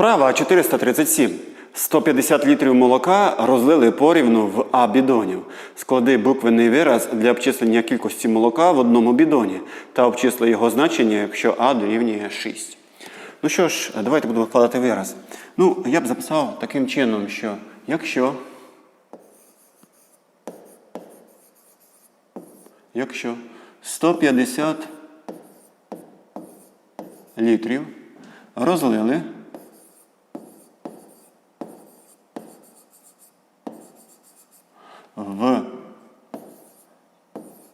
Вправа 437. 150 літрів молока розлили порівну в А бідонів. Склади буквенний вираз для обчислення кількості молока в одному бідоні та обчисли його значення, якщо А дорівнює 6. Ну що ж, давайте будемо вкладати вираз. Ну, я б записав таким чином, що якщо, якщо 150 літрів розлили в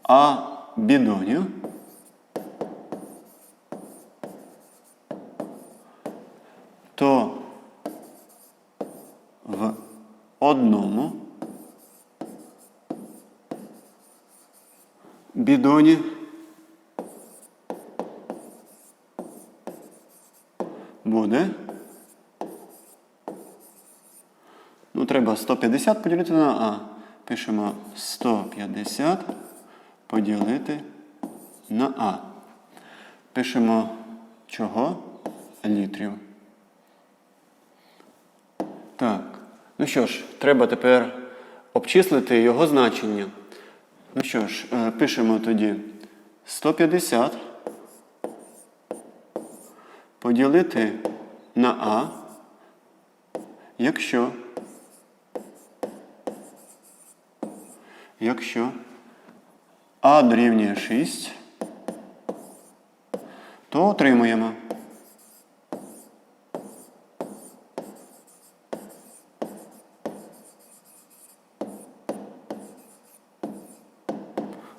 А бідонів, то в одному бідоні буде. Ну, треба 150 поділити на А. Пишемо 150 поділити на А. Пишемо чого? Літрів. Так. Ну що ж, треба тепер обчислити його значення. Ну що ж, е, пишемо тоді 150 поділити на А, якщо якщо А дорівнює 6, то отримуємо.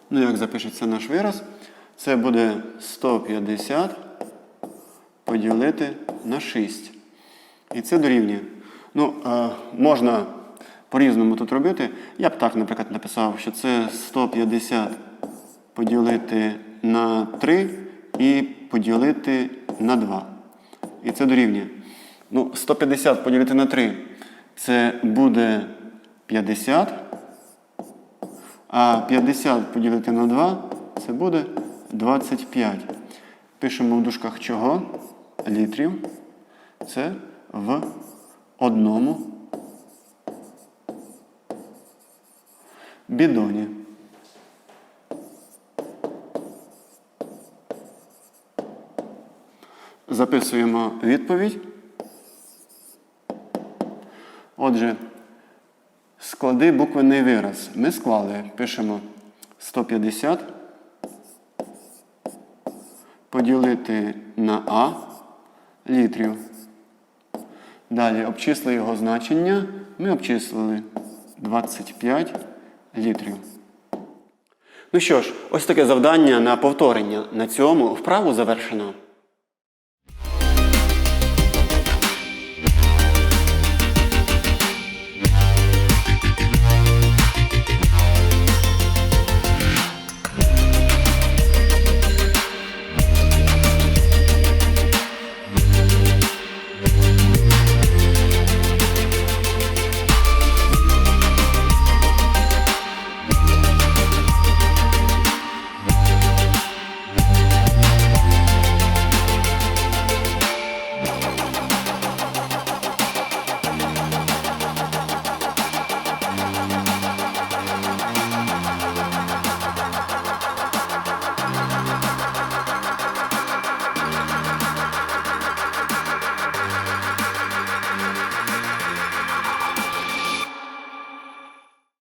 Ну, як запишеться наш вираз? Це буде 150 поділити на 6. І це дорівнює. Ну, можна по-різному тут робити. Я б так, наприклад, написав, що це 150 поділити на 3 і поділити на 2. І це дорівнює. Ну, 150 поділити на 3 це буде 50. А 50 поділити на 2 це буде 25. Пишемо в дужках чого? Літрів. Це в одному бідоні. Записуємо відповідь. Отже, склади буквенний вираз. Ми склали, пишемо 150 поділити на А літрів. Далі обчисли його значення. Ми обчислили 25 літрів. Ну що ж, ось таке завдання на повторення. На цьому вправу завершено.